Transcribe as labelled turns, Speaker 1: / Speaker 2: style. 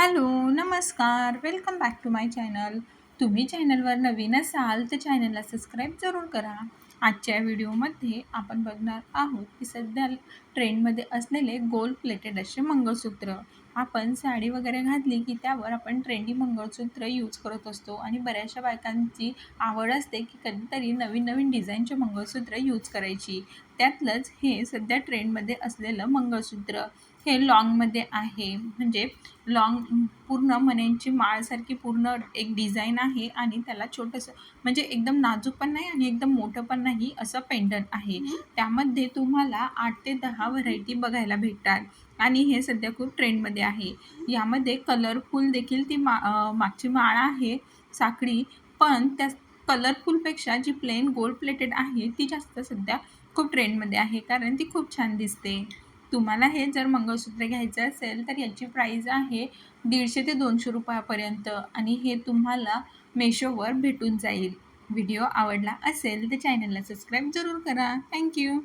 Speaker 1: Hello नमस्कार. Welcome back to my channel तुम्ही चॅनलवर नवीन असाल तर चॅनलला सबस्क्राईब जरूर करा. आजच्या व्हिडिओमध्ये आपण बघणार आहोत की सध्या ट्रेंडमध्ये असलेले गोल्ड प्लेटेड असे मंगळसूत्र. आपण साडी वगैरे घातली की त्यावर आपण ट्रेंडी मंगळसूत्र यूज करत असतो. आणि बऱ्याचशा बायकांची आवड असते की कधीतरी नवीन नवीन डिझाईनचे मंगळसूत्र यूज करायची. त्यातलंच हे सध्या ट्रेंडमध्ये असलेलं मंगळसूत्र हे लाँगमध्ये आहे. म्हणजे लाँग पूर्ण मण्यांची माळसारखी पूर्ण एक डिझाईन आहे आणि त्याला छोटंसं म्हणजे एकदम नाजूक पण नाही आणि एकदम मोठं पण नाही असं पेंडंट आहे. त्यामध्ये तुम्हाला आठ ते दहा व्हरायटी बघायला भेटतात. आणि हे सध्या खूप ट्रेंडमध्ये आहे. यामध्ये कलरफुल देखील ती मा मागची माळ आहे साखळी. पण त्या कलरफुलपेक्षा जी प्लेन गोल्ड प्लेटेड आहे ती जास्त सध्या खूप ट्रेंडमध्ये आहे. कारण ती खूप छान दिसते. तुम्हाला हे जर मंगळसूत्र घ्यायचं असेल तर याची प्राईज आहे दीडशे ते दोनशे रुपयापर्यंत. आणि हे तुम्हाला मेशोवर भेटून जाईल. व्हिडिओ आवडला असेल तर चॅनलला सबस्क्राईब जरूर करा. थँक्यू